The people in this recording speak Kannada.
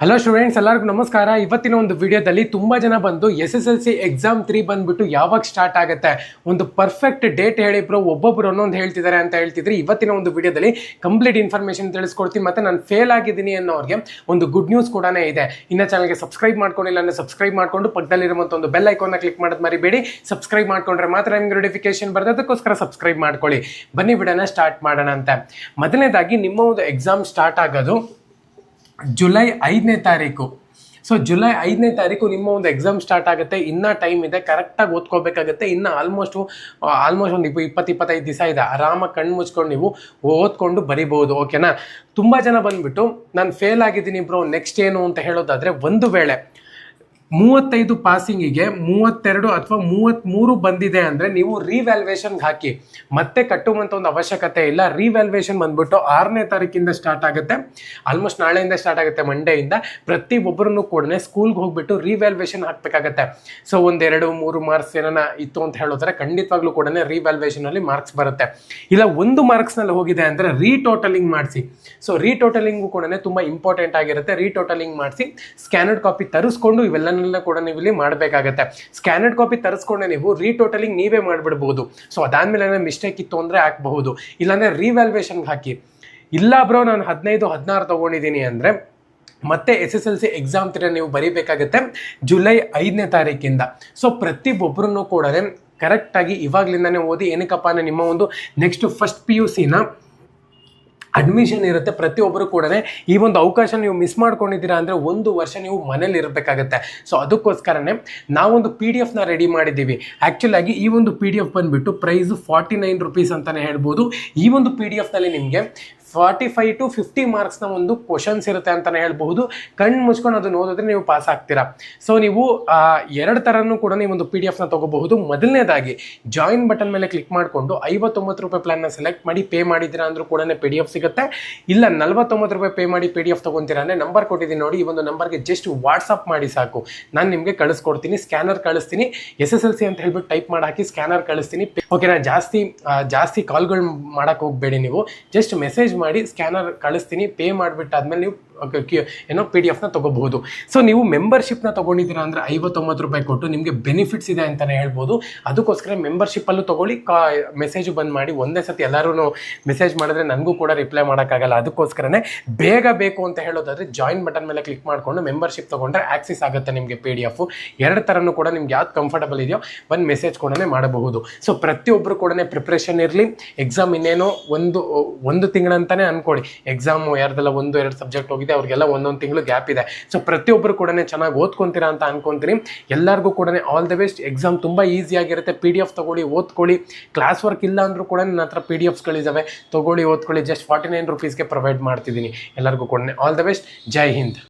ಹಲೋ ಸ್ಟೂಡೆಂಟ್ಸ್ ಎಲ್ಲರಿಗೂ ನಮಸ್ಕಾರ. ಇವತ್ತಿನ ಒಂದು ವಿಡಿಯೋದಲ್ಲಿ ತುಂಬ ಜನ ಬಂದು S S L C exam three ಬಂದ್ಬಿಟ್ಟು ಯಾವಾಗ ಸ್ಟಾರ್ಟ್ ಆಗುತ್ತೆ? ಒಂದು ಪರ್ಫೆಕ್ಟ್ ಡೇಟ್ ಹೇಳಿಬ್ರು ಒಬ್ಬೊಬ್ರು ಒಂದೊಂದು ಹೇಳ್ತಿದ್ದಾರೆ ಅಂತ ಹೇಳ್ತಿದ್ರೆ ಇವತ್ತಿನ ಒಂದು ವಿಡಿಯೋದಲ್ಲಿ ಕಂಪ್ಲೀಟ್ ಇನ್ಫಾರ್ಮೇಷನ್ ತಿಳಿಸ್ಕೊಡ್ತೀನಿ. ಮತ್ತು ನಾನು ಫೇಲ್ ಆಗಿದ್ದೀನಿ ಅನ್ನೋರಿಗೆ ಒಂದು ಗುಡ್ ನ್ಯೂಸ್ ಕೂಡ ಇದೆ. ಇನ್ನು ಚಾನಲ್ಗೆ ಸಬ್ಸ್ಕ್ರೈಬ್ ಮಾಡ್ಕೊಂಡಿಲ್ಲ ಅಂದರೆ ಸಬ್ಸ್ಕ್ರೈಬ್ ಮಾಡ್ಕೊಂಡು ಪಕ್ಕದಲ್ಲಿರುವಂಥ ಒಂದು ಬೆಲ್ ಐಕಾನ್ನ ಕ್ಲಿಕ್ ಮಾಡೋದು ಮರಿಬೇಡಿ. ಸಬ್ಸ್ಕ್ರೈಬ್ ಮಾಡ್ಕೊಂಡ್ರೆ ಮಾತ್ರ ನಿಮಗೆ ನೋಟಿಫಿಕೇಶನ್ ಬರ್ತದೆ ಅದಕ್ಕೋಸ್ಕರ ಸಬ್ಸ್ಕ್ರೈಬ್ ಮಾಡ್ಕೊಳ್ಳಿ. ಬನ್ನಿ ಬಿಡೋಣ ಸ್ಟಾರ್ಟ್ ಮಾಡೋಣ ಅಂತ ಮೊದಲನೇದಾಗಿ ನಿಮ್ಮ ಒಂದು ಎಕ್ಸಾಮ್ ಸ್ಟಾರ್ಟ್ ಆಗೋದು ಜುಲೈ ಐದನೇ ತಾರೀಕು. ಸೊ ಜುಲೈ ಐದನೇ ತಾರೀಕು ನಿಮ್ಮ ಒಂದು ಎಕ್ಸಾಮ್ ಸ್ಟಾರ್ಟ್ ಆಗುತ್ತೆ. ಇನ್ನೂ ಟೈಮ್ ಇದೆ. ಕರೆಕ್ಟಾಗಿ ಓದ್ಕೋಬೇಕಾಗುತ್ತೆ. ಇನ್ನು ಆಲ್ಮೋಸ್ಟು ಆಲ್ಮೋಸ್ಟ್ ಒಂದು ಇಪ್ಪ, ಇಪ್ಪತ್ತು, ಇಪ್ಪತ್ತೈದು ದಿವಸ ಇದೆ. ಆರಾಮಾಗಿ ಕಣ್ಣು ಮುಚ್ಕೊಂಡು ನೀವು ಓದ್ಕೊಂಡು ಬರಿಬೋದು ಓಕೆನಾ ತುಂಬ ಜನ ಬಂದುಬಿಟ್ಟು, ನಾನು ಫೇಲ್ ಆಗಿದ್ದೀನಿ ಬ್ರೋ ನೆಕ್ಸ್ಟ್ ಏನು ಅಂತ ಹೇಳೋದಾದರೆ ಒಂದು ವೇಳೆ ಮೂವತ್ತೈದು ಪಾಸಿಂಗಿಗೆ ಮೂವತ್ತೆರಡು ಅಥವಾ ಮೂವತ್ತ್ಮೂರು ಬಂದಿದೆ ಅಂದರೆ ನೀವು ರಿವ್ಯಾಲ್ಯೂಯೇಷನ್ಗೆ ಹಾಕಿ. ಮತ್ತೆ ಕಟ್ಟುವಂಥ ಒಂದು ಅವಶ್ಯಕತೆ ಇಲ್ಲ. ರಿವ್ಯಾಲ್ಯೂಯೇಷನ್ ಬಂದ್ಬಿಟ್ಟು ಆರನೇ ತಾರೀಕಿಂದ ಸ್ಟಾರ್ಟ್ ಆಗುತ್ತೆ. ಆಲ್ಮೋಸ್ಟ್ ನಾಳೆಯಿಂದ ಸ್ಟಾರ್ಟ್ ಆಗುತ್ತೆ ಮಂಡೆಯಿಂದ ಪ್ರತಿ ಒಬ್ಬರನ್ನು ಕೂಡ ಸ್ಕೂಲ್ಗೆ ಹೋಗ್ಬಿಟ್ಟು ರಿವ್ಯಾಲ್ಯೂಯೇಷನ್ ಹಾಕಬೇಕಾಗತ್ತೆ. ಸೊ ಒಂದೆರಡು, ಮೂರು ಮಾರ್ಕ್ಸ್ ಏನಾರ ಇತ್ತು ಅಂತ ಹೇಳಿದ್ರೆ ಖಂಡಿತವಾಗ್ಲೂ ಕೂಡ ರಿವ್ಯಾಲ್ಯೂಯೇಷನಲ್ಲಿ ಮಾರ್ಕ್ಸ್ ಬರುತ್ತೆ. ಇಲ್ಲ, ಒಂದು ಮಾರ್ಕ್ಸ್ನಲ್ಲಿ ಹೋಗಿದೆ ಅಂದರೆ ರೀಟೋಟಲಿಂಗ್ ಮಾಡಿಸಿ. ಸೊ ರೀಟೋಟಲಿಂಗು ಕೂಡ ತುಂಬ ಇಂಪಾರ್ಟೆಂಟ್ ಆಗಿರುತ್ತೆ. ರೀಟೋಟಲಿಂಗ್ ಮಾಡಿಸಿ ಸ್ಕ್ಯಾನರ್ಡ್ ಕಾಪಿ ತರಿಸ್ಕೊಂಡು ಇವೆಲ್ಲನೆಲ್ಲ ಕೂಡ ನೀವು ಇಲ್ಲಿ ಮಾಡಬೇಕಾಗತ್ತೆ. ಸ್ಕ್ಯಾನರ್ಡ್ ಕಾಪಿ ತರಿಸ್ಕೊಂಡೆ ನೀವು ರೀಟೋಟಲಿಂಗ್ ನೀವೇ ಮಾಡಿಬಿಡ್ಬೋದು. ಸೊ ಅದಾದ್ಮೇಲೆ ಏನೋ ಮಿಸ್ಟೇಕ್ ಇತ್ತು ಅಂದರೆ ಹಾಕ್ಬಹುದು. ಇಲ್ಲಾಂದರೆ ರಿವ್ಯಾಲ್ಯೂಯೇಷನ್ಗೆ ಹಾಕಿ. ಇಲ್ಲ ಬ್ರೋ, ನಾನು ಹದಿನೈದು, ಹದಿನಾರು ತೊಗೊಂಡಿದ್ದೀನಿ ಅಂದರೆ ಮತ್ತೆ S S L C exam ತರ ನೀವು ಬರೀಬೇಕಾಗತ್ತೆ ಜುಲೈ ಐದನೇ ತಾರೀಕಿಂದ. ಸೊ ಒಬ್ಬರನ್ನು ಕೂಡ ಕರೆಕ್ಟಾಗಿ ಇವಾಗಲಿಂದನೇ ಓದಿ ಏನಕ್ಕಪ್ಪ ಅಂದರೆ ನಿಮ್ಮ ಒಂದು ನೆಕ್ಸ್ಟ್ ಫಸ್ಟ್ ಪಿ ಯು ಸಿನ ಅಡ್ಮಿಷನ್ ಇರುತ್ತೆ ಪ್ರತಿಯೊಬ್ಬರು ಕೂಡ ಈ ಒಂದು ಅವಕಾಶ ನೀವು ಮಿಸ್ ಮಾಡ್ಕೊಂಡಿದ್ದೀರಾ ಅಂದರೆ ಒಂದು ವರ್ಷ ನೀವು ಮನೇಲಿ ಇರಬೇಕಾಗತ್ತೆ. ಸೊ ಅದಕ್ಕೋಸ್ಕರನೇ ನಾವೊಂದು ಪಿ ಡಿ ಎಫ್ನ ರೆಡಿ ಮಾಡಿದ್ದೀವಿ ಆ್ಯಕ್ಚುಲಾಗಿ ಈ ಒಂದು ಪಿ ಡಿ ಎಫ್ ಬಂದುಬಿಟ್ಟು ಪ್ರೈಸ್ ಫಾರ್ಟಿ ನೈನ್ ರುಪೀಸ್ ಅಂತಲೇ ಹೇಳ್ಬೋದು. ಈ ಒಂದು ಪಿ ಡಿ ಎಫ್ನಲ್ಲಿ ನಿಮಗೆ ಫಾರ್ಟಿ ಫೈವ್ ಟು ಫಿಫ್ಟಿ ಮಾರ್ಕ್ಸ್ನ ಒಂದು ಕ್ವಶನ್ಸ್ ಇರುತ್ತೆ ಅಂತಲೇ ಹೇಳ್ಬಹುದು. ಕಣ್ಣು ಮುಚ್ಕೊಂಡು ಅದನ್ನು ಓದಿದ್ರೆ ನೀವು ಪಾಸ್ ಆಗ್ತೀರಾ. ಸೊ ನೀವು ಎರಡು ಥರನೂ ಕೂಡ ನೀವು ಒಂದು ಪಿ ಡಿ ಎಫ್ನ ತೊಗೋಬಹುದು. ಮೊದಲನೇದಾಗಿ ಜಾಯಿನ್ ಬಟನ್ ಮೇಲೆ ಕ್ಲಿಕ್ ಮಾಡಿಕೊಂಡು ಐವತ್ತೊಂಬತ್ತು ರೂಪಾಯಿ ಪ್ಲಾನ್ನ ಸೆಲೆಕ್ಟ್ ಮಾಡಿ ಪೇ ಮಾಡಿದ್ದೀರಾ ಅಂದರೂ ಕೂಡ ಪಿ ಡಿ ಎಫ್ ಸಿಗುತ್ತೆ. ಇಲ್ಲ, ನಲ್ವತ್ತೊಂಬತ್ತು ರೂಪಾಯಿ ಪೇ ಮಾಡಿ ಪಿ ಡಿ ಎಫ್ ತೊಗೊತೀರಾ ಅಂದರೆ ನಂಬರ್ ಕೊಟ್ಟಿದ್ದೀನಿ ನೋಡಿ, ಈ ಒಂದು ನಂಬರ್ಗೆ ಜಸ್ಟ್ ವಾಟ್ಸಪ್ ಮಾಡಿ ಸಾಕು. ನಾನು ನಿಮಗೆ ಕಳಿಸ್ಕೊಡ್ತೀನಿ ಸ್ಕ್ಯಾನರ್ ಕಳಿಸ್ತೀನಿ. ಎಸ್ ಎಸ್ ಎಲ್ ಸಿ ಅಂತ ಹೇಳ್ಬಿಟ್ಟು ಟೈಪ್ ಮಾಡಿ ಹಾಕಿ ಸ್ಕ್ಯಾನರ್ ಕಳಿಸ್ತೀನಿ. ಓಕೆ ನಾನು ಜಾಸ್ತಿ ಜಾಸ್ತಿ ಕಾಲ್ಗಳು ಮಾಡೋಕ್ಕೆ ಹೋಗಬೇಡಿ ನೀವು. ಜಸ್ಟ್ ಮೆಸೇಜ್ ಸ್ಕ್ಯಾನರ್ ಕಳಿಸ್ತೀನಿ, ಪೇ ಮಾಡಿಬಿಟ್ಟಾದ್ಮೇಲೆ ನೀವು ಏನೋ ಪಿ ಡಿ ಎಫ್ನ ತೊಗೋಬಹುದು. ಸೊ ನೀವು ಮೆಂಬರ್ಶಿಪ್ನ ತೊಗೊಂಡಿದ್ದೀರಾ ಅಂದರೆ ಐವತ್ತೊಂಬತ್ತು ರೂಪಾಯಿ ಕೊಟ್ಟು ನಿಮಗೆ ಬೆನಿಫಿಟ್ಸ್ ಇದೆ ಅಂತಲೇ ಹೇಳ್ಬೋದು. ಅದಕ್ಕೋಸ್ಕರ ಮೆಂಬರ್ಶಿಪ್ಪಲ್ಲೂ ತೊಗೊಳ್ಳಿ, ಕಾ ಮೆಸೇಜು ಬಂದ್ ಮಾಡಿ, ಒಂದೇ ಸತಿ ಎಲ್ಲರೂ ಮೆಸೇಜ್ ಮಾಡಿದ್ರೆ ನನಗೂ ಕೂಡ ರಿಪ್ಲೈ ಮಾಡೋಕ್ಕಾಗಲ್ಲ. ಅದಕ್ಕೋಸ್ಕರನೇ ಬೇಗ ಬೇಕು ಅಂತ ಹೇಳೋದಾದ್ರೆ ಜಾಯಿನ್ ಬಟನ್ ಮೇಲೆ ಕ್ಲಿಕ್ ಮಾಡಿಕೊಂಡು ಮೆಂಬರ್ಶಿಪ್ ತೊಗೊಂಡ್ರೆ ಆಕ್ಸಿಸ್ ಆಗುತ್ತೆ ನಿಮಗೆ ಪಿ ಡಿ ಎಫು ಎರಡು ಥರನೂ ಕೂಡ ನಿಮ್ಗೆ ಯಾವ್ದು ಕಂಫರ್ಟಬಲ್ ಇದೆಯೋ ಒಂದು ಮೆಸೇಜ್ ಕೂಡ ಮಾಡಬಹುದು. ಸೊ ಪ್ರತಿಯೊಬ್ಬರು ಕೂಡ ಪ್ರಿಪ್ರೇಷನ್ ಇರಲಿ. ಎಕ್ಸಾಮ್ ಇನ್ನೇನೋ ಒಂದು ಒಂದು ತಿಂಗಳಂತಾನೆ ಅನ್ಕೊಳ್ಳಿ ಎಕ್ಸಾಮು ಯಾರ್ದೆಲ್ಲ ಒಂದು, ಎರಡು ಸಬ್ಜೆಕ್ಟ್ ಹೋಗಿದೆ, ಅವ್ರಿಗೆಲ್ಲ ಒಂದೊಂದು ತಿಂಗಳು ಗ್ಯಾಪ್ ಇದೆ. ಸೊ ಪ್ರತಿಯೊಬ್ಬರು ಕೂಡ ಚೆನ್ನಾಗಿ ಓದ್ಕೊಂತೀರಾ ಅಂತ ಅನ್ಕೊಂತೀನಿ. ಎಲ್ಲರಿಗೂ ಕೂಡ ಆಲ್ ದ ಬೆಸ್ಟ್ ಎಕ್ಸಾಮ್ ತುಂಬ ಈಸಿಯಾಗಿರುತ್ತೆ ಪಿ ಡಿ ಎಫ್ ತೊಗೊಳ್ಳಿ, ಓದ್ಕೊಳ್ಳಿ. ಕ್ಲಾಸ್ ವರ್ಕ್ ಇಲ್ಲ ಅಂದರೂ ಕೂಡ ನನ್ನ ಹತ್ರ ಪಿ ಡಿ ಎಫ್ಸ್ಗಳಿದ್ದಾವೆ ತೊಗೊಳ್ಳಿ, ಓದ್ಕೊಳ್ಳಿ. ಜಸ್ಟ್ ಫಾರ್ಟಿ ನೈನ್ ರುಪೀಸ್ಗೆ ಪ್ರೊವೈಡ್ ಮಾಡ್ತಿದ್ದೀನಿ. ಎಲ್ಲರಿಗೂ ಕೂಡ all the best Jai Hind